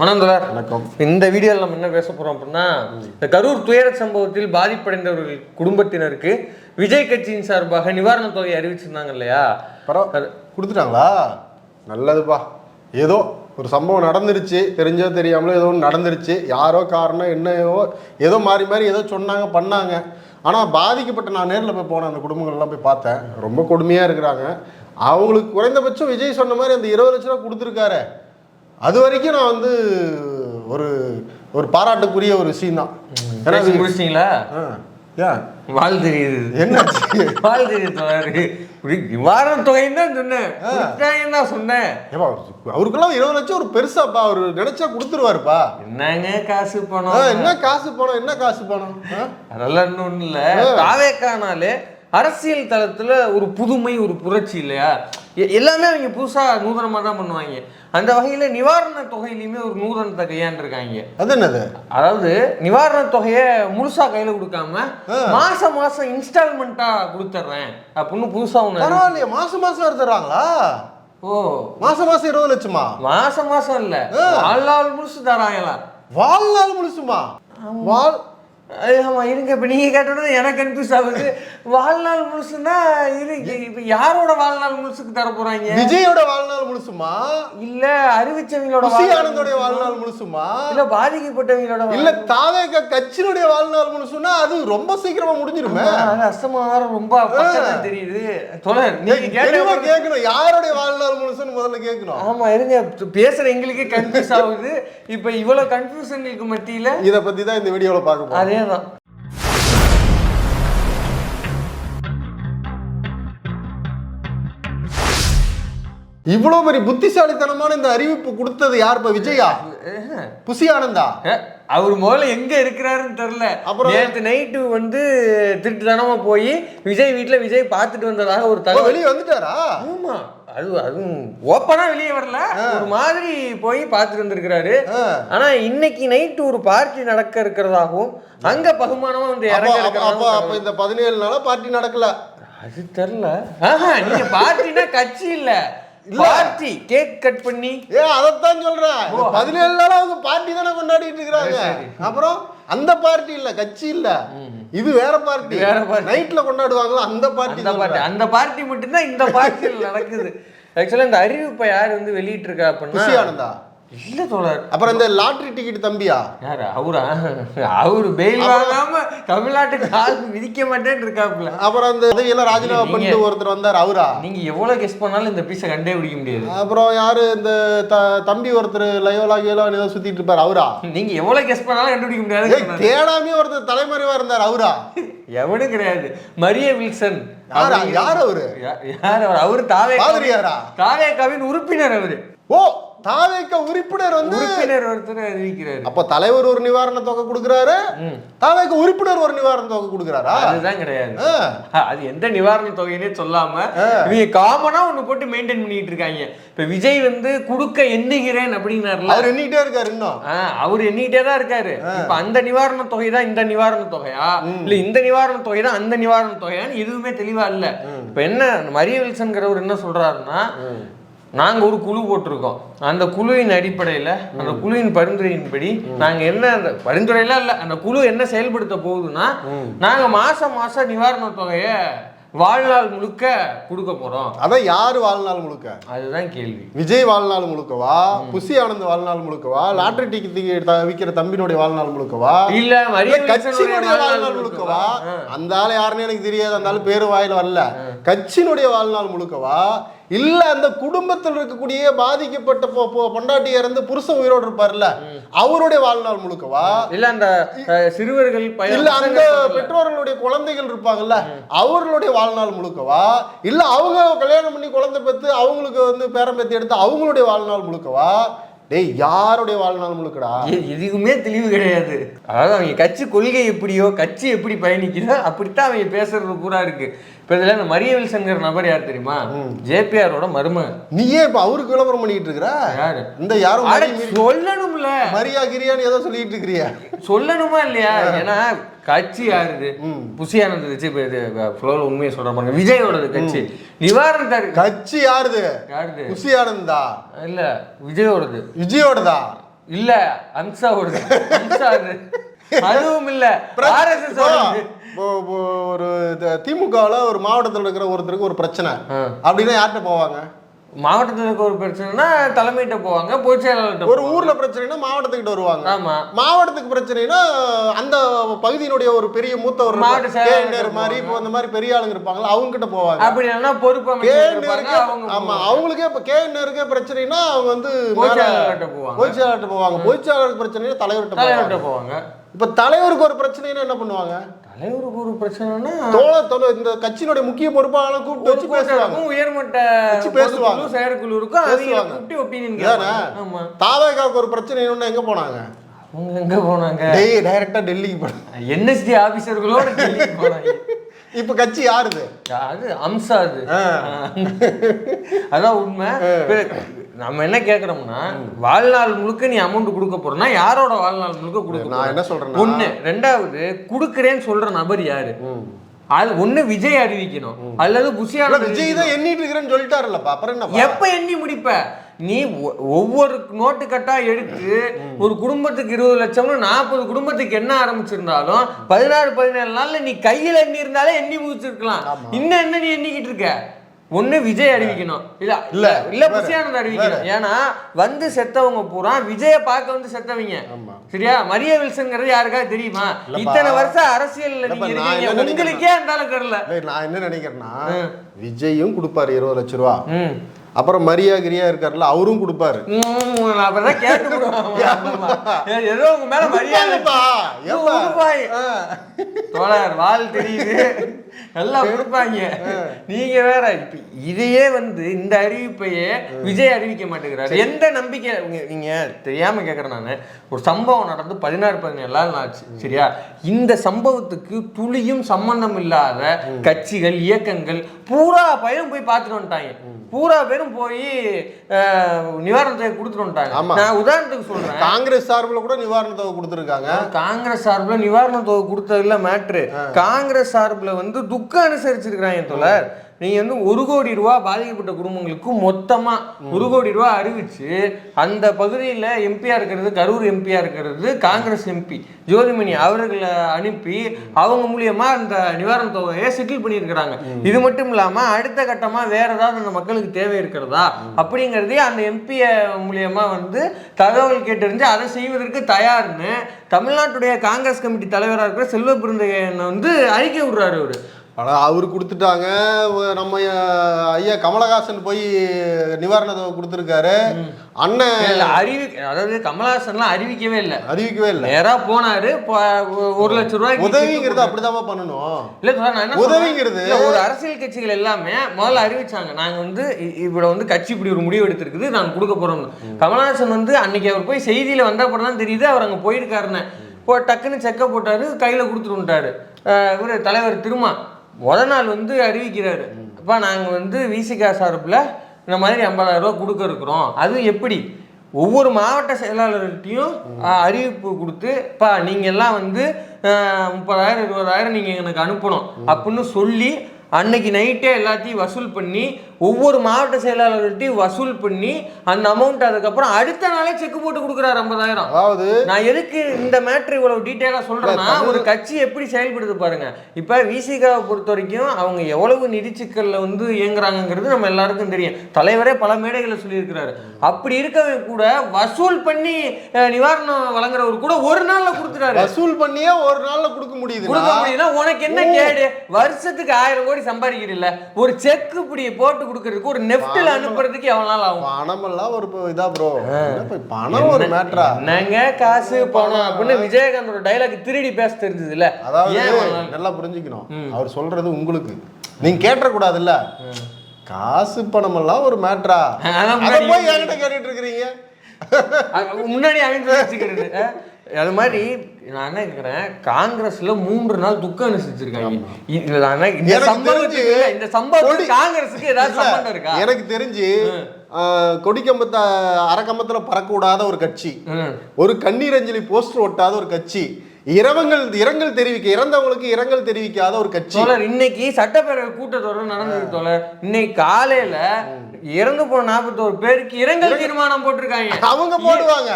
வணந்தலார் வணக்கம். இந்த வீடியோவில் நம்ம என்ன பேச போறோம் அப்படின்னா இந்த கரூர் துயர சம்பவத்தில் பாதிப்படைந்தவர்கள் குடும்பத்தினருக்கு விஜய் கட்சியின் சார்பாக நிவாரணத் தொகை அறிவிச்சிருந்தாங்க இல்லையா? பரவ கொடுத்துட்டாங்களா? நல்லதுப்பா. ஏதோ ஒரு சம்பவம் நடந்துருச்சு. தெரிஞ்சோ தெரியாமலோ ஏதோ ஒன்று நடந்துருச்சு. யாரோ காரணம் என்னவோ ஏதோ மாறி மாறி ஏதோ சொன்னாங்க பண்ணாங்க. ஆனால் பாதிக்கப்பட்ட நான் நேரில் போய் போனேன் அந்த குடும்பங்கள்லாம் போய் பார்த்தேன். ரொம்ப கொடுமையாக இருக்கிறாங்க. அவங்களுக்கு குறைந்தபட்சம் விஜய் சொன்ன மாதிரி அந்த இருபது லட்ச ரூபா கொடுத்துருக்காரு. அது வரைக்கும் நான் வந்து ஒரு ஒரு பாராட்டுக்குரிய ஒரு விஷயம் தான் ஏன்னா முடிச்சிட்டீங்களா? ஏன் வாழ் தெரியுது. வாழ் நிவாரணத் தொகைன்னு தான் சொன்னேன். தான் சொன்னேன். ஏப்பா அவருக்கெல்லாம் இருபது லட்சம் ஒரு பெருசாப்பா அவர் நினைச்சா கொடுத்துருவாருப்பா. என்னங்க காசு பணம்? என்ன காசு பணம்? என்ன காசு பணம்? அதெல்லாம் இன்னும் ஒன்றும் இல்லை தாவேக்கானாலே அரசியல் தளத்துல ஒரு புதுமை ஒரு புரட்சி இல்லையா? எல்லாமே அவங்க புதுசா நூதனமா தான் பண்ணுவாங்க. அந்த வகையில நிவாரண தொகையிலுமே ஒரு நூதனத்தை கையாண்டிருக்காங்க அது என்னது? அதாவது நிவாரண தொகையை முழுசா கையில கொடுக்காம மாசம் மாசம் இன்ஸ்டால்மெண்ட்டா கொடுத்துட்றேன் அப்படின்னு புதுசா ஒண்ணு பரவாயில்லையே மாசம் மாசம் எடுத்துறாங்களா ஓ. மாசம் மாசம் இருபது லட்சமா? மாசம் மாசம் இல்ல வாழ்நாள் முழுசு தராங்களா வாழ்நாள் முழுசுமா? வாழ் ஐய், ஆமா இருங்க இப்ப நீங்க கேட்டோட எனக்கு கன்ஃபியூஸ் ஆகுது. வாழ்நாள் முழுசுன்னா இது இப்ப யாரோட வாழ்நாள் முழுசுக்கு தர போறாங்க? விஜயோட வாழ்நாள் முழுசுமா? இல்ல அறிவிச்சவங்களோட ஆனந்தோடைய? வாழ்நாள் முழுசுமா? இல்ல பாதிக்கப்பட்டவங்களோட இல்ல தாவேக கட்சியினுடைய வாழ்நாள் முழுசுனா அது ரொம்ப சீக்கிரமா முடிஞ்சிருமே. வாழ்நாள் அசமாரம் ரொம்ப தெரியுது. கேட்கணும் யாருடைய வாழ்நாள் முழுசுன்னு முதல்ல கேட்கணும் ஆமா இருங்க பேசுற எங்களுக்கே கன்ஃபியூஸ் ஆகுது. இப்ப இவ்வளவு கன்ஃபியூஷனுக்கு மத்தியில இத பத்தி தான் இந்த வீடியோல பார்க்க போறோம் அதேதான் இவ்வளவு பெரிய புத்திசாலித்தனமான இந்த அறிவிப்பு கொடுத்தது யாருப்பா விஜயா? புசி ஆனந்தா? அவர் முதல்ல எங்க இருக்கிறாருன்னு தெரியல. அப்புறம்? நேற்று நைட்டு வந்து திருட்டுத்தனமா போய் விஜய் வீட்டுல விஜய் பார்த்துட்டு வந்ததாக ஒரு தகவல். வெளிய வந்துட்டாரா? ஆமா. அது அதுவும் ஓப்பனா வெளியே வரல. ஒரு மாதிரி போய் பார்த்துட்டு வந்திருக்கிறாரு. ஆ. ஆனா இன்னைக்கு நைட்டு ஒரு பார்ட்டி நடக்க இருக்கிறதாகவும் அங்க பகுமானமா வந்து அப்ப அப்ப- இந்த பதினேழு நாளா பார்ட்டி நடக்கல. அது தெரியல. ஆஹா நீங்க பார்ட்டினா கட்சி இல்ல. பார்ட்டி கேக் கட் பண்ணி. ஏ அதைத்தான் சொல்றேன். பதினேழு நாளா அவங்க பார்ட்டி தானே கொண்டாடிட்டு இருக்காங்க அப்புறம் அந்த பார்ட்டி இல்ல கட்சி இல்ல. இது வேற பார்ட்டி வேற party. நைட்ல கொண்டாடுவாங்களா? அந்த பார்ட்டி அந்த பார்ட்டி அந்த பார்ட்டி மட்டும்தான் இந்த பார்ட்டியில் நடக்குது. ஆக்சுவலா இந்த அறிவிப்பை யார் வந்து வெளியிட்டு இருக்கா புசி அப்படின்னா இல்ல தோழர். அப்புறம் இந்த லாட்டரி டிக்கெட் தம்பியா? யாரு? அவரா? அவரு பெயில் வாங்காம தமிழ்நாட்டுக்கு கால் மிதிக்க மாட்டேன்னு இருக்காப்புல. அப்புறம் அந்த பதவியெல்லாம் ராஜினாமா பண்ணிட்டு ஒருத்தர் வந்தார் அவரா? நீங்க எவ்வளவு கெஸ் பண்ணாலும் இந்த பீஸை கண்டே பிடிக்க முடியாது. அப்புறம் யாரு இந்த தம்பி ஒருத்தர் லயோலா கேலோ ஏதோ சுத்திட்டு இருப்பாரு அவரா? நீங்க எவ்வளவு கெஸ் பண்ணாலும் கண்டுபிடிக்க முடியாது. தேடாமே ஒருத்தர் தலைமறைவா இருந்தார் அவரா? எவனும் கிடையாது. Maria Wilson. யாரா? அவரு- யார் அவரு? அவர்? அவரு தாவே பாதிரியாரா? தாவேக்காவின் உறுப்பினர் அவரு. ஓ தாவேக்க உறுப்பினர் வந்து உறுப்பினர் ஒருத்தர் அறிவிக்கிறாரு. அப்ப தலைவர் ஒரு நிவாரண தொகை கொடுக்குறாரு தாவேக்க உறுப்பினர் ஒரு நிவாரண தொகை கொடுக்குறாரா? அதுதான் கிடையாது. அது எந்த நிவாரண தொகையினே சொல்லாம இவங்க காமனா ஒண்ணு போட்டு மெயின்டைன் பண்ணிட்டு இருக்காங்க. இப்ப விஜய் வந்து குடுக்க எண்ணுகிறேன் அப்படின்னாருல. அவர் எண்ணிக்கிட்டே இருக்காரு இன்னும். அவர் எண்ணிக்கிட்டே தான் இருக்காரு. இப்ப அந்த நிவாரண தொகை தான் இந்த நிவாரண தொகையா? இல்ல இந்த நிவாரண தொகை தான் அந்த நிவாரண தொகையான்னு எதுவுமே தெளிவா இல்ல. இப்ப என்ன மரிய வில்சன்கிறவர் என்ன சொல்றாருன்னா நாங்க ஒரு குழு போட்டிருக்கோம். அந்த குழுவின் அடிப்படையில அந்த குழுவின் பரிந்துரையின்படி நாங்க என்ன அந்த பரிந்துரையெல்லாம் இல்ல அந்த குழு என்ன செயல்படுத்த போகுதுன்னா நாங்க மாசம் மாசம் நிவாரண தொகையை வாழ்நாள் முழுக்க கொடுக்க போறோம். அதான் யாரு வாழ்நாள் முழுக்க? அதுதான் கேள்வி. விஜய் வாழ்நாள் முழுக்கவா? புசி ஆனந்த் வாழ்நாள் முழுக்கவா? லாட்டரி டிக்கெட் விற்கிற தம்பினுடைய வாழ்நாள் முழுக்கவா? இல்ல கட்சியினுடைய வாழ்நாள் முழுக்கவா? அந்த ஆள் யாருன்னு எனக்கு தெரியாது அந்த ஆள் பேரு வாயில வரல. கட்சியினுடைய வாழ்நாள் முழுக்கவா? இல்ல அந்த குடும்பத்தில் இருக்கக்கூடிய பாதிக்கப்பட்ட பொண்டாட்டி இறந்து புருஷன் உயிரோடு இருப்பார்ல அவருடைய வாழ்நாள் முழுக்கவா? இல்ல அந்த சிறுவர்கள் இல்ல அந்த. பெற்றோர்களுடைய குழந்தைகள் இருப்பாங்கல்ல அவர்களுடைய வாழ்நாள் முழுக்கவா? இல்ல அவங்க கல்யாணம் பண்ணி குழந்தை பெற்று அவங்களுக்கு வந்து பேரம் பேத்தி எடுத்து அவங்களுடைய வாழ்நாள் முழுக்கவா? டேய் யாருடைய வாழ்நாள் முழுக்கடா? எ- எதுக்குமே தெளிவு கிடையாது. அதாவது அவங்க கட்சி கொள்கை எப்படியோ கட்சி எப்படி பயணிக்குதோ அப்படித்தான் அவங்க பேசுறது பூரா இருக்கு. இப்ப இதுல இந்த மரிய வில்சன்கிற நபர் யார் தெரியுமா? ஜேபிஆரோட மருமகன். நீயே இப்ப அவருக்கு விளம்பரம் பண்ணிட்டு இருக்கிற? யாரு? இந்த யாரும் சொல்லணும்ல. மரியா கிரியான்னு ஏதோ சொல்லிட்டு இருக்கிறியா. சொல்லணுமா இல்லையா? ஏன்னா கட்சி யாருது? இப்ப இது ஃப்ளோல உண்மையை சொல்ற பாருங்க. விஜயோடது கட்சி. நிவாரணத்தை கட்சி யாருது? யாருது? குசி ஆனந்தா இல்ல விஜயோடது. விஜயோடதா? இல்ல அம்சா ஓடுது அம்சா அது அதுவும் இல்ல ஆர்எஸ்எஸ் ஒரு திமுகவுல ஒரு மாவட்டத்தில் இருக்கிற ஒருத்தருக்கு ஒரு பிரச்சனை. அப்படின்னா யார்கிட்ட போவாங்க? மாவட்டத்துல இருக்க ஒரு பிரச்சனைனா தலைமையிட்ட போவாங்க பொதுச் செயலாளர்கிட்ட ஒரு. ஊர்ல பிரச்சனைனா மாவட்டத்துக்கிட்ட வருவாங்க. ஆமா. மாவட்டத்துக்கு பிரச்சனைனா அந்த பகுதியினுடைய ஒரு பெரிய மூத்தவர் மாவட்ட கே. செயலாளர் மாதிரி இப்போ இந்த மாதிரி பெரிய ஆளுங்க இருப்பாங்களா அவங்க கிட்ட போவாங்க. அப்படி இல்லைன்னா பொறுப்பு கே. அமைச்சர் இருப்பாங்க நேருக்கே அவங்க ஆமா போவாங்க. அவங்களுக்கே இப்ப கே. நேருக்கே பிரச்சனைனா அவங்க வந்து பொதுச் செயலாளர்கிட்ட போவாங்க. பொதுச் செயலாளர்கிட்ட போவாங்க. பொதுச் செயலாளருக்கு பிரச்சனைனா தலைவர்கிட்ட போவாங்க. இப்ப தலைவருக்கு ஒரு பிரச்சனைனா என்ன பண்ணுவாங்க? தலைவருக்கு ஒரு பிரச்சனைனா தோழ தோழ இந்த கட்சியினுடைய முக்கிய பொறுப்பாளர்களை கூப்பிட்டு வச்சு பேசுவாங்க. உயர்மட்ட வச்சு பேசுவாங்க. செயற்குழு இருக்கும் பேசுவாங்க. கூப்பிட்டு ஒப்பீனியன் ஆமா. தாவேகாவுக்கு ஒரு பிரச்சனை எங்க போனாங்க? அவங்க எங்க போனாங்க? டெய் டைரக்டா டெல்லிக்கு போனாங்க. என்எஸ்டி ஆபீசர்களோட டெல்லிக்கு போனாங்க. இப்ப கட்சி யாருது? அது அம்சா அது. அதான் உண்மை. நம்ம என்ன கேக்குறோம்னா வாழ்நாள் முழுக்க நீ அமௌண்ட் கொடுக்க போறனா யாரோட வாழ்நாள் முழுக்க கொடுக்க நான்? என்ன சொல்றேன்னா ஒண்ணு. ரெண்டாவது குடுக்கறேன்னு சொல்ற நபர் யாரு? அது ஒண்ணு விஜய் அறிவிக்கணும். அல்லது புஷியான விஜய் தான் எண்ணிட்டு இருக்கிறேன்னு சொல்லிட்டாருல்லப்பா. அப்புறம் என்ன எப்ப எண்ணி முடிப்ப? நீ ஒவ்வொரு நோட்டு கட்டா எடுத்து ஒரு குடும்பத்துக்கு இருபது லட்சம்னு நாற்பது குடும்பத்துக்கு என்ன ஆரம்பிச்சிருந்தாலும் பதினாறு பதினேழு நாள்ல நீ கையில எண்ணி இருந்தாலே எண்ணி முடிச்சிருக்கலாம். இன்னும் என்ன நீ எண்ணிக்கிட்டு இருக்க? ஒண்ணு விஜய் அறிவிக்கணும். இல்ல இல்ல இல்ல புஷியானந்த் அறிவிக்கணும். ஏன்னா வந்து செத்தவங்க பூரா விஜய பார்க்க வந்து செத்தவங்க. சரியா? மரிய வில்சன்ங்கிறது யாருக்காவது தெரியுமா? இத்தனை வருஷம் இல்லப்பா, நீங்க உங்களுக்கே அந்த தெரியல. நான் என்ன நினைக்கிறேன்னா விஜயும் கொடுப்பாரு இருபது லட்ச ரூபா. அப்புறம் மரியா கிரியா இருக்காருல்ல அவரும் கொடுப்பாரு. ஏதோ உங்க மேல. தோழர் வால் தெரியுது. எல்லாம் கொடுப்பாங்க. நீங்க வேற இப்ப இதையே வந்து இந்த அறிவிப்பையே விஜய் அறிவிக்க மாட்டேங்கிறாரு. எந்த நம்பிக்கை நீங்க தெரியாம கேக்குறேன் நானு. ஒரு சம்பவம் நடந்து பதினாறு பதினேழு நாள் ஆச்சு சரியா? இந்த சம்பவத்துக்கு துளியும் சம்பந்தம் இல்லாத கட்சிகள் இயக்கங்கள் பூரா பையன் போய் பார்த்துட்டு வந்துட்டாங்க. பூரா பேரும் போய் நிவாரணத்தை கொடுத்துட்டு வந்துட்டாங்க. ஆமா. நான் உதாரணத்துக்கு சொல்றேன். காங்கிரஸ் சார்பில் கூட நிவாரண தொகை கொடுத்துருக்காங்க. காங்கிரஸ் சார்பில் நிவாரண தொகை கொடுத்ததுல மேட்ரு காங்கிரஸ் சார்பில் வந்து துக்கம் அனுசரிச்சிருக்கிறாங்க தோழர். நீங்க வந்து ஒரு கோடி ரூபா பாதிக்கப்பட்ட குடும்பங்களுக்கு மொத்தமா ஒரு கோடி ரூபா அறிவிச்சு அந்த பகுதியில் எம்பியா இருக்கிறது கரூர் எம்பியா இருக்கிறது காங்கிரஸ் எம்பி ஜோதிமணி அவர்களை அனுப்பி அவங்க மூலியமா அந்த நிவாரண தொகையை செட்டில் பண்ணியிருக்கிறாங்க. இது மட்டும் இல்லாம அடுத்த கட்டமா வேற ஏதாவது அந்த மக்களுக்கு தேவை இருக்கிறதா? அப்படிங்கிறதே அந்த எம்பி மூலியமா வந்து தகவல் கேட்டறிஞ்சு அதை செய்வதற்கு தயார்னு தமிழ்நாட்டுடைய காங்கிரஸ் கமிட்டி தலைவராக இருக்கிற செல்வ பெருந்தகையனை வந்து அறிக்கை விடுறாரு அவரு. ஆனால் அவர் கொடுத்துட்டாங்க. நம்ம ஐயா கமலஹாசன் போய் நிவாரண தொகை கொடுத்துருக்காரு அண்ணன் இல்ல அறிவி அதாவது கமலஹாசன்லாம் அறிவிக்கவே இல்லை. அறிவிக்கவே இல்லை. நேரா போனாரு ஒரு லட்சம் ரூபாய்க்கு உதவிங்கிறது அப்படிதாம்மா பண்ணணும். இல்ல சார் நான் என்ன உதவிங்கிறது- ஒரு அரசியல் கட்சிகள் எல்லாமே முதல்ல அறிவிச்சாங்க. நாங்க வந்து இ- இவ்வளவு வந்து கட்சி இப்படி ஒரு முடிவு எடுத்திருக்குது நாங்க கொடுக்க போறோம். கமலஹாசன் வந்து அன்னைக்கு அவர் போய் செய்தியில வந்த அப்புறம் தான் தெரியுது அவர் அங்க போயிருக்காருன்னு. இப்போ டக்குன்னு செக்க போட்டாரு கையில கொடுத்துட்டு வந்துட்டாரு இவரு தலைவர் திருமா முத நாள் வந்து அறிவிக்கிறாரு. அப்பா நாங்க வந்து விசிகா சார்பில் இந்த மாதிரி ஐம்பதாயிரம் ரூபாய் கொடுக்க இருக்கிறோம். அது எப்படி? ஒவ்வொரு மாவட்ட செயலாளர்கிட்டையும் அறிவிப்பு கொடுத்து பா நீங்க எல்லாம் வந்து முப்பதாயிரம் இருபதாயிரம் நீங்க எனக்கு அனுப்பணும். அப்படின்னு சொல்லி அன்னைக்கு நைட்டே எல்லாத்தையும் வசூல் பண்ணி ஒவ்வொரு மாவட்ட செயலாளர்கள்ட்டையும் வசூல் பண்ணி அந்த அமௌண்ட் அதுக்கப்புறம் அடுத்த நாளே செக் போட்டு கொடுக்குறாரு ஐம்பதாயிரம். அதாவது நான் எதுக்கு இந்த மேட்ரு இவ்வளவு டீட்டெயிலா சொல்றேன்னா ஒரு கட்சி எப்படி செயல்படுது பாருங்க. இப்ப விசிகாவை பொறுத்த வரைக்கும் அவங்க எவ்வளவு நிதி சிக்கல்ல வந்து இயங்குறாங்கங்கிறது நம்ம எல்லாருக்கும் தெரியும். தலைவரே பல மேடைகளை சொல்லியிருக்கிறாரு. அப்படி இருக்கவே கூட வசூல் பண்ணி நிவாரணம் வழங்குறவர் கூட ஒரு நாள்ல கொடுத்துறாரு வசூல் பண்ணியே ஒரு நாள்ல கொடுக்க கொடுக்க முடியுதுன்னா உனக்கு என்ன கேடு? வருஷத்துக்கு ஆயிரம் கோடி சம்பாதிக்கிறீல்ல. ஒரு செக் இப்படி போட்டு கொடுக்கறதுக்கு ஒரு நெஃப்ட்ல அனுப்புறதுக்கு எவ்வளவு நாள் ஆகும்? பணமெல்லாம் ஒரு இதா ப்ரோ பணம் ஒரு மேட்ரா என்னங்க காசு பணம் அப்படின்னு விஜயகாந்தோட டைலாக் திருடி பேச தெரிஞ்சதுல அதாவது ஏன் பண்ணலாம்? நல்லா புரிஞ்சுக்கணும். அவர் சொல்றது உங்களுக்கு. நீங்க கேட்ட கூடாதுல்ல காசு பணம் எல்லாம் ஒரு மேட்ரா போய் என்கிட்ட கேட்டுட்டு இருக்கிறீங்க. முன்னாடி அவங்க வச்சுக்கிறது. அது மாதிரி நான் என்ன கேக்குறேன் காங்கிரஸ்ல மூன்று நாள் துக்கம் அனுசரிச்சிருக்காங்க. இதுல இந்த எனக்கு சம்பவத்துக்கு இந்த கொடி- காங்கிரஸுக்கு ஏதாவது சம்பந்தம் இருக்கா? எனக்கு தெரிஞ்சு கொடிக்கம்பத்த அரக்கம்பத்துல பறக்க விடாத ஒரு கட்சி. ஒரு கண்ணீர் அஞ்சலி போஸ்டர் ஒட்டாத ஒரு கட்சி. இரவங்கள் இரங்கல் தெரிவிக்க இறந்தவங்களுக்கு இரங்கல் தெரிவிக்காத ஒரு கட்சி. தோழர் இன்னைக்கு சட்டப்பேரவை கூட்டத்தொடர் நடந்தது தோழர். இன்னைக்கு காலையில இறந்து போன நாற்பத்தோரு பேருக்கு இரங்கல் தீர்மானம் போட்டிருக்காங்க. அவங்க போடுவாங்க.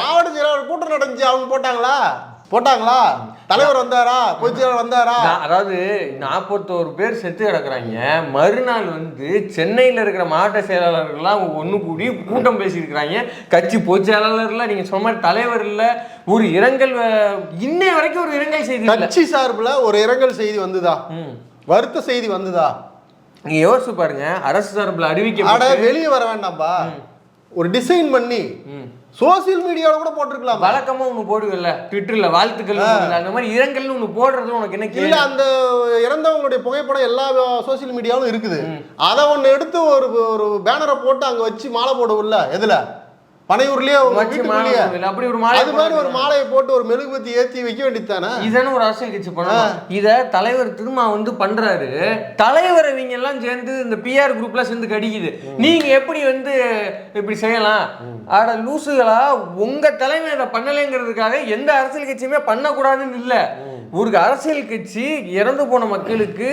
மாவட்ட செயலாளர் கூட்டம் நடந்துச்சு அவங்க போட்டாங்களா? போட்டாங்களா? தலைவர் வந்தாரா? பொதுச் செயலாளர் வந்தாரா அதாவது நாற்பத்தோரு பேர் செத்து கிடக்குறாங்க. மறுநாள் வந்து சென்னையில் இருக்கிற மாவட்ட செயலாளர்கள்லாம் ஒன்று கூடி கூட்டம் பேசியிருக்கிறாங்க. கட்சி பொதுச் செயலாளர்ல நீங்க சொன்ன மாதிரி தலைவர் இல்ல ஒரு இரங்கல் இன்னை வரைக்கும் ஒரு இரங்கல் செய்தி கட்சி சார்புல ஒரு இரங்கல் செய்தி வந்துதா? ம். வருத்த செய்தி வந்துதா? நீங்க யோசிச்சு பாருங்க அரசு சார்பில் அறிவிக்கப்பட்ட வெளியே வர வேண்டாம்பா. ஒரு டிசைன் பண்ணி ம். சோசியல் மீடியாவில் கூட போட்டிருக்கலாம்? வழக்கமா ஒண்ணு போடுவல்ல ட்விட்டர்ல வாழ்த்துக்கள் போடுவல்ல, அந்த மாதிரி இரங்கல்னு ஒண்ணு போடுறது உனக்கு என்ன இல்ல அந்த இறந்தவங்களுடைய புகைப்படம் எல்லா சோசியல் மீடியாவிலும் இருக்குது. அதை ஒண்ணு எடுத்து ஒரு ஒரு பேனரை போட்டு அங்க வச்சு மாலை போடுவோம்ல எதுல? பனையூர்லயே அப்படி ஒரு மாலை அது மாதிரி ஒரு. மாலையை போட்டு ஒரு மெழுகுபத்தி ஏத்தி வைக்க வேண்டியது தானே இதானே ஒரு அரசியல் கட்சி பண்ணணும் இத தலைவர் திருமா வந்து பண்றாரு. தலைவர் இவங்க எல்லாம் சேர்ந்து இந்த பிஆர் குரூப்ல சேர்ந்து கடிக்குது. நீங்க எப்படி வந்து இப்படி செய்யலாம்? ஆட லூசுகளா? உங்க தலைமை இதை பண்ணலைங்கிறதுக்காக எந்த அரசியல் கட்சியுமே பண்ணக்கூடாதுன்னு இல்ல. ஒரு அரசியல் கட்சி இறந்து போன மக்களுக்கு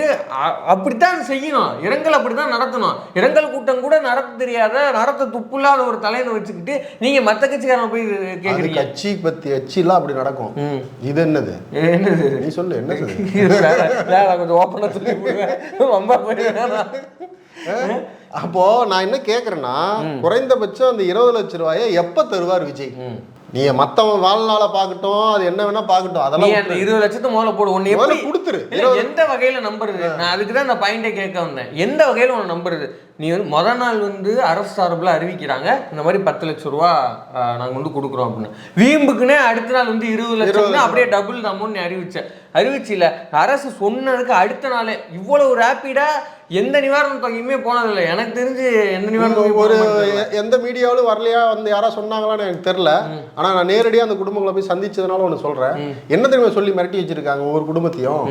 அப்படித்தான் செய்யணும். இரங்கல் அப்படித்தான் நடத்தணும். இரங்கல் கூட்டம் கூட நடத்த தெரியாத நடத்த துப்புல்லாத ஒரு தலைவனை வச்சுக்கிட்டு நீங்க மத்த கட்சிக்காரன் போய் கேக்குறீங்க. கட்சி பத்தி கட்சிலாம் அப்படி நடக்கும். இது என்னது? என்னது? நீ சொல்லு வேற கொஞ்சம் ஓப்பனா சொல்லி. ரொம்ப. அப்போ நான் என்ன கேக்குறேன்னா குறைந்தபட்சம் அந்த இருபது லட்சம் ரூபாயை எப்ப தருவார் விஜய்? நீ மத்தவன் வாழ்நாள பாக்கட்டும் அது என்ன வேணா பாக்கட்டும் அதெல்லாம் அந்த இருபது லட்சத்தை முதல்ல போடு. முதல்ல எப்படி கொடுத்துரு. எந்த வகையில நம்புறது? நான் அதுக்கு தான் இந்த பாயிண்டே கேட்க வந்தேன். எந்த வகையில உன்னை நம்புறது? நீ வந்து முத நாள் வந்து அரசு சார்பில் அறிவிக்கிறாங்க இந்த மாதிரி பத்து லட்சம் ரூபா ஆஹ், நாங்க வந்து கொடுக்குறோம் அப்படின்னு. வீம்புக்குன்னே அடுத்த நாள் வந்து இருபது லட்சம். அப்படியே டபுள் அமௌண்ட் நீ அறிவிச்ச. அறிவிச்சில அரசு சொன்னதுக்கு அடுத்த நாளே இவ்வளவு ரேப்பிடா எந்த நிவாரண தொகையுமே போனதில்லை. எனக்கு தெரிஞ்சு எந்த நிவாரண ஒரு எந்த மீடியாவிலும் வரலையா வந்து யாரா சொன்னாங்களான்னு எனக்கு தெரியல. ஆனா நான் நேரடியா அந்த குடும்பங்களை போய் சந்திச்சதுனால ஒண்ணு சொல்றேன். என்ன தெரியுமா சொல்லி மிரட்டி வச்சிருக்காங்க ஒவ்வொரு குடும்பத்தையும்?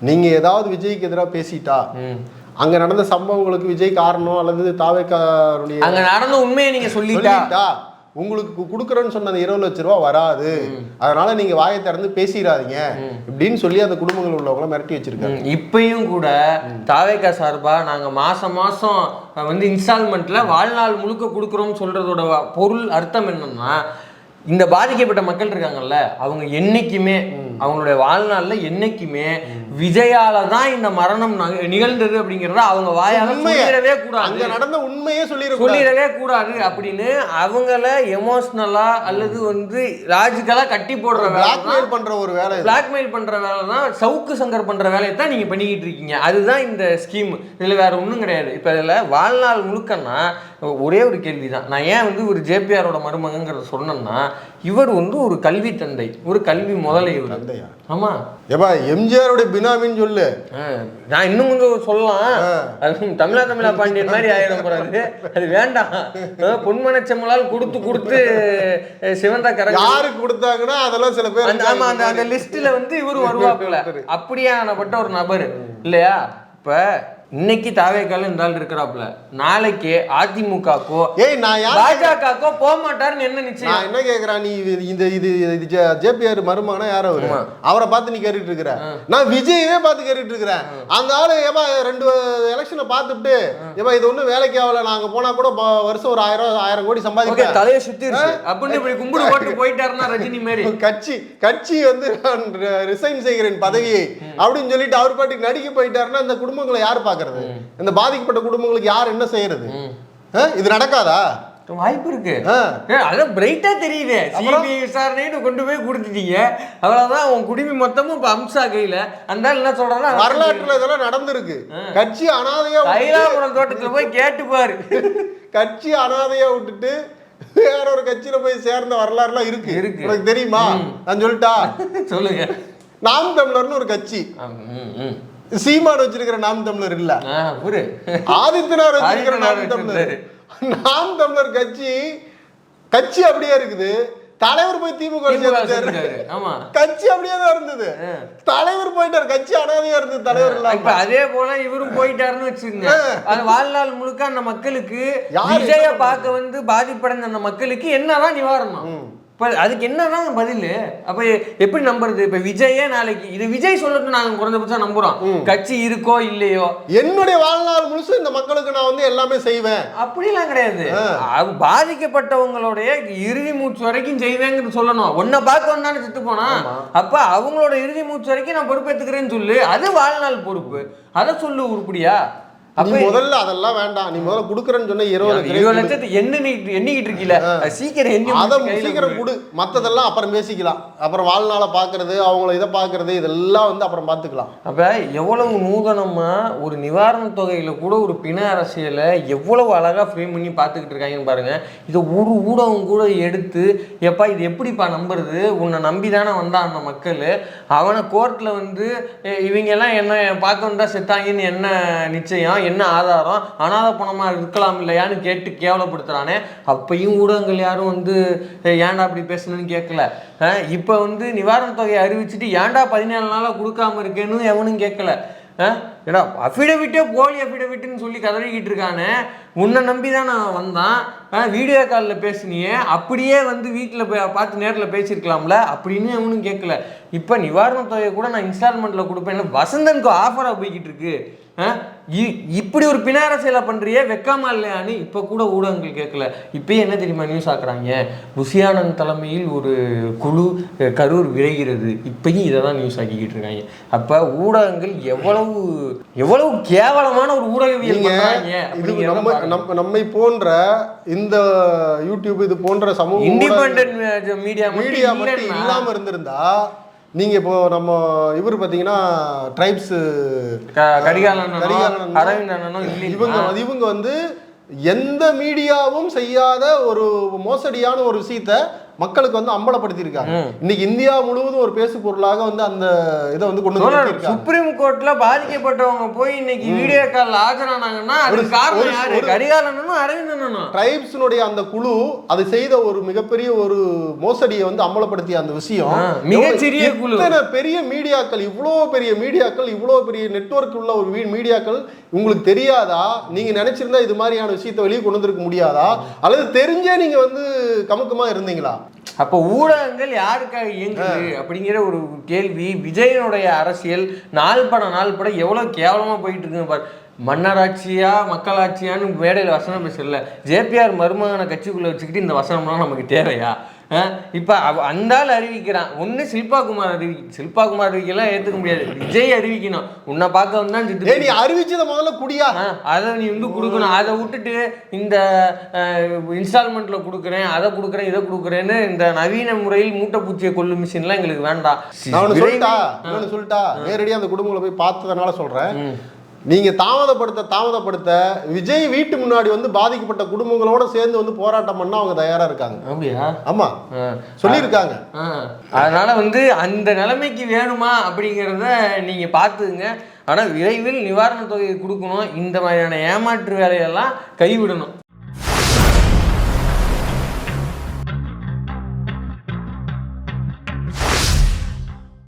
நீங்க ஏதாவது விஜய்க்கு எதிராக பேசிட்டா. அங்க நடந்த சம்பவங்களுக்கு விஜய் காரணம் அல்லது தாவேக்காருடைய அங்க நடந்த உண்மையை நீங்க சொல்லிட்டா? உங்களுக்கு கொடுக்குறேன்னு சொன்ன அந்த இருபது லட்ச ரூபா வராது. அதனால நீங்க வாயை திறந்து பேசிடாதீங்க. இப்படின்னு சொல்லி அந்த குடும்பங்கள் உள்ளவங்கள மிரட்டி வச்சிருக்காங்க. இப்பயும் கூட தாவேக்கா சார்பா நாங்க மாசம் மாசம் வந்து இன்ஸ்டால்மெண்ட்ல வாழ்நாள் முழுக்க கொடுக்குறோம் சொல்றதோட பொருள் அர்த்தம் என்னன்னா இந்த பாதிக்கப்பட்ட மக்கள் இருக்காங்கல்ல அவங்க என்னைக்குமே அவங்களுடைய வாழ்நாள்ல என்னைக்குமே விஜயால தான் இந்த மரணம் நக- நிகழ்ந்தது அப்படிங்கறத அவங்க வாயால சொல்லிடவே அங்க கூடாது நடந்த உண்மையே சொல்லிடக்கூடாது. சொல்லிடவே கூடாது அப்படின்னு அவங்கள எமோஷனலா அல்லது வந்து லாஜிக்கலா கட்டி போடுற பிளாக்மெயில் பண்ற ஒரு வேலை. பிளாக்மெயில் பண்ற வேலை தான் சவுக்கு சங்கர் பண்ற வேலையை தான் நீங்க பண்ணிக்கிட்டு இருக்கீங்க. அதுதான் இந்த ஸ்கீம் இதுல வேற ஒன்றும் கிடையாது. இப்போ இதுல வாழ்நாள் முழுக்கன்னா ஒரே ஒரு கேள்வி தான் நான் ஏன் வந்து ஒரு ஜேபிஆரோட மருமகங்கிறத சொன்னேன்னா இவர் வந்து ஒரு கல்வி தந்தை ஒரு கல்வி முதலை இவர் தந்தையா? ஆமா. ஏப்பா எம்ஜிஆருடைய பினாமின்னு சொல்லு. நான் இன்னும் கொஞ்சம் சொல்லலாம். அது தமிழா தமிழா பாண்டியன் மாதிரி போறாரு. அது வேண்டாம். பொன்மனச்செம்மலால் கொடுத்து கொடுத்து சிவந்த கரங்க யாருக்கு கொடுத்தாங்கன்னா அதெல்லாம் சில பேர் அந்த ஆமா அந்த அந்த லிஸ்ட்ல வந்து இவரு வருவாப்புல. அப்படியானப்பட்ட ஒரு நபர். இல்லையா? இப்ப இன்னைக்கு தாவேக்கால இந்த ஆள் இருக்கிறாப்புல. நாளைக்கு அதிமுகக்கோ ஏய் நான் பாஜகக்கோ போக மாட்டாருன்னு என்ன நிச்சயம்? நான் என்ன கேக்குறேன் நீ இந்த இது இது ஜேபிஆர் மருமகனா யார் அவரு? அவரை பார்த்து நீ கேட்டுட்டு இருக்கிற. நான் விஜயவே பார்த்து கேட்டுட்டு இருக்கிறேன். அந்த ஆளு ஏப்பா ரெண்டு எலெக்ஷனை பார்த்துட்டு ஏப்பா இது ஒண்ணும் வேலைக்கு ஆகல நாங்க போனா கூட வருஷம் ஒரு ஆயிரம் ஆயிரம் கோடி சம்பாதிப்பேன். தலையை சுத்திருச்சு. அப்படின்னு இப்படி கும்பிடு போட்டு போயிட்டாருன்னா ரஜினி மாதிரி கட்சி கட்சி வந்து நான் ரிசைன் செய்கிறேன் பதவியை. அப்படின்னு சொல்லிட்டு அவர் பாட்டுக்கு நடிக்க போயிட்டாருன்னா இந்த குடும்பங்களை யார் பாக்குறது இந்த பாதிக்கப்பட்ட குடும்பங்களுக்கு யார் என்ன செய்யறது? இது நடக்காதா? வாய்ப்பு இருக்கு. அதான் பிரைட்டா தெரியுது. சிபிஐ விசாரணைன்னு கொண்டு போய் கொடுத்துட்டீங்க. அவ்வளவுதான் உன் குடிமி மொத்தமும் இப்ப அம்சா கையில. அந்த என்ன சொல்றான்னா வரலாற்றுல இதெல்லாம் நடந்திருக்கு. கட்சி அனாதையா தைலாபுரம் தோட்டத்துல போய் கேட்டு பாரு கட்சி அனாதையா விட்டுட்டு வேற ஒரு கட்சியில போய் சேர்ந்த வரலாறுலாம் இருக்கு. இருக்கு. உனக்கு தெரியுமா? நான் சொல்லிட்டா? சொல்லுங்க. நாம் தமிழர்னு ஒரு கட்சி. சீமான் வச்சிருக்கிற நாம் தமிழர் இல்ல. ஆ, புரு ஆதித்யநாத் வச்சிருக்கிற நாம் தமிழர். நாம் தமிழர் கட்சி கட்சி அப்படியே இருக்குது. தலைவர் போய் திமுக கட்சி அப்படியே தான் இருந்தது. தலைவர் போயிட்டாரு. கட்சி அனாதையா இருந்தது தலைவர் இப்ப இல்லாம. அதே போல இவரும் போயிட்டாருன்னு வச்சுக்கோங்க. அது வாழ்நாள் முழுக்க அந்த மக்களுக்கு விஜய பார்க்க வந்து பாதிப்படைந்த அந்த மக்களுக்கு என்னதான் நிவாரணம்? இப்போ அதுக்கு என்னதான் பதில் அப்ப எப்படி நம்புறது? இப்ப விஜயே நாளைக்கு இது விஜய் சொல்லட்டும் நாங்க குறைஞ்சபட்சம் நம்புறோம். கட்சி இருக்கோ இல்லையோ. என்னுடைய வாழ்நாள் முழுசும் இந்த மக்களுக்கு நான் வந்து எல்லாமே செய்வேன். அப்படிலாம் கிடையாது. அது பாதிக்கப்பட்டவங்களுடைய இறுதி மூச்சு வரைக்கும் செய்வேங்கிறது சொல்லணும். உன்னை பார்க்க வந்தானே செத்து போனா? அப்ப அவங்களோட இறுதி மூச்சு வரைக்கும் நான் பொறுப்பேற்றுக்கிறேன்னு சொல்லு. அது வாழ்நாள் பொறுப்பு. அதை சொல்லு உருப்படியா? அப்ப முதல்ல அதெல்லாம் வேண்டாம். நீ முதல்ல குடுக்கறேன்னு சொன்ன இருபது இருபது லட்சத்தை எண்ணி எண்ணிக்கிட்டு இருக்கீல. சீக்கிரம் எண்ணி அதை சீக்கிரம் கொடு. மத்ததெல்லாம் அப்புறம் பேசிக்கலாம். அப்புறம் வாழ்நாளை பாக்குறது அவங்கள இதை பாக்குறது இதெல்லாம் வந்து அப்புறம் பாத்துக்கலாம் அப்ப எவ்வளவு நூதனமா ஒரு நிவாரண தொகையில கூட ஒரு பிண அரசியலை எவ்வளவு அழகா ஃப்ரேம் பண்ணி பார்த்துக்கிட்டு இருக்காங்கன்னு பாருங்க. இதை ஒரு ஊடகம் கூட எடுத்து எப்பா இது எப்படிப்பா நம்புறது? உன்னை நம்பி தானே வந்தான் அந்த மக்கள். அவனை கோர்ட்ல வந்து "ஏய், இவங்க எல்லாம் என்ன பார்க்க வந்தா செத்தாங்கன்னு என்ன நிச்சயம்? என்ன ஆதாரம்? அனாதை பணமாக இருக்கலாம் இல்லையான்னு கேட்டு கேவலப்படுத்துகிறானே அப்பையும் ஊடகங்கள் யாரும் வந்து ஏன்டா அப்படி பேசணும்னு கேட்கல இப்போ வந்து நிவாரண தொகையை அறிவிச்சிட்டு ஏன்டா பதினேழு நாளாக கொடுக்காம இருக்கேன்னு எவனும் கேட்கல ஏடா அஃபிடவிட்டே போலி அஃபிடவிட்டுன்னு சொல்லி கதறிக்கிட்டு இருக்கானே. உன்னை நம்பி தான் நான் வந்தான். வீடியோ காலில் பேசினியே. அப்படியே வந்து வீட்டில் பார்த்து நேரில் பேசியிருக்கலாம்ல? அப்படின்னு எவனும் கேட்கல இப்போ நிவாரண தொகையை கூட நான் இன்ஸ்டால்மெண்ட்டில் கொடுப்பேன் வசந்தனுக்கு ஆஃபராக போய்கிட்டு இருக்கு. இப்படி ஒரு பிண அரசியலை பண்றியே வெக்காம இல்லையான்னு இப்போ கூட ஊடகங்கள் கேட்கல. இப்பயே என்ன தெரியுமா நியூஸ் ஆக்குறாங்க? புசியானந்த் தலைமையில் ஒரு குழு கரூர் விரைகிறது. இப்பயும் இதை தான் நியூஸ் ஆக்கிக்கிட்டு இருக்காங்க. அப்ப ஊடகங்கள் எவ்வளவு எவ்வளவு கேவலமான ஒரு ஊடகவியல் நம்ம போன்ற இந்த யூடியூப் இது போன்ற சமூக இண்டிபெண்டன்ட் மீடியா மீடியா மட்டும் இல்லாம இருந்திருந்தா நீங்க இப்போ நம்ம இவர் பாத்தீங்கன்னா ட்ரைப்ஸ் கரிகாலன் இவங்க இவங்க வந்து எந்த மீடியாவும் செய்யாத ஒரு மோசடியான ஒரு விஷயத்த மக்களுக்கு வந்து அம்பலப்படுத்தியிருக்காங்க. இன்னைக்கு இந்தியா முழுவதும் ஒரு பேசு பொருளாக வந்து அந்த இதை வந்து கொண்டு வந்து. சுப்ரீம் கோர்ட்ல பாதிக்கப்பட்டவங்க போய் இன்னைக்கு வீடியோ கால்ல ஆஜரானாங்கன்னா அதுக்கு காரணம் யாரு? கரிகாலனும் ட்ரைப்ஸினுடைய அந்த குழு அது செய்த ஒரு மிகப்பெரிய ஒரு மோசடியை வந்து அமலப்படுத்திய அந்த விஷயம். மிகச்சிறிய குழு. பெரிய மீடியாக்கள் இவ்வளோ பெரிய மீடியாக்கள் இவ்வளோ பெரிய நெட்வொர்க் உள்ள ஒரு மீடியாக்கள் உங்களுக்கு தெரியாதா? நீங்க நினைச்சிருந்தா இது மாதிரியான விஷயத்தை வெளியே கொண்டு வந்திருக்க முடியாதா? அல்லது தெரிஞ்சே நீங்க வந்து கமுக்கமா இருந்தீங்களா? அப்போ ஊடகங்கள் யாருக்காக இயங்குது அப்படிங்கிற ஒரு கேள்வி விஜயனுடைய அரசியல் நாள் பட நாள் பட எவ்வளவு கேவலமா போயிட்டு இருக்குன்னு பாரு. மன்னராட்சியா மக்களாட்சியான்னு மேடையில் வசனம் பேசல. ஜேபிஆர் மருமகனை கட்சிக்குள்ள வச்சுக்கிட்டு இந்த வசனம்லாம் நமக்கு தேவையா? இப்ப அந்த ஆள் அறிவிக்கிறான் ஒண்ணு சில்பா குமார் அறிவி சில்பா குமார் அறிவிக்கலாம் ஏத்துக்க முடியாது. விஜய் அறிவிக்கணும். உன்னை பார்க்க வந்தா ஏ நீ அறிவிச்சதை முதல்ல குடியா. அதை நீ வந்து கொடுக்கணும். அதை விட்டுட்டு இந்த இன்ஸ்டால்மெண்ட்ல கொடுக்குறேன் அதை கொடுக்குறேன் இதை கொடுக்குறேன்னு இந்த நவீன முறையில் மூட்டைப்பூச்சியை கொல்லும் மிஷின்லாம் எங்களுக்கு வேண்டாம். நான் சொல்லிட்டா? சொல்லிட்டா? நேரடியா அந்த குடும்பங்களை போய் பார்த்ததுனால சொல்றேன். நீங்க தாமதப்படுத்த தாமதப்படுத்த விஜய் வீட்டு முன்னாடி வந்து பாதிக்கப்பட்ட குடும்பங்களோட சேர்ந்து வந்து போராட்டம் பண்ண அவங்க தயாரா இருக்காங்க. அப்படியா? ஆமா. ஆ. சொல்லியிருக்காங்க. அதனால வந்து அந்த நிலைமைக்கு வேணுமா அப்படிங்கிறத நீங்க பார்த்துங்க ஆனா விரைவில் நிவாரணத் தொகையை கொடுக்கணும். இந்த மாதிரியான ஏமாற்று வேலையெல்லாம் கைவிடணும்.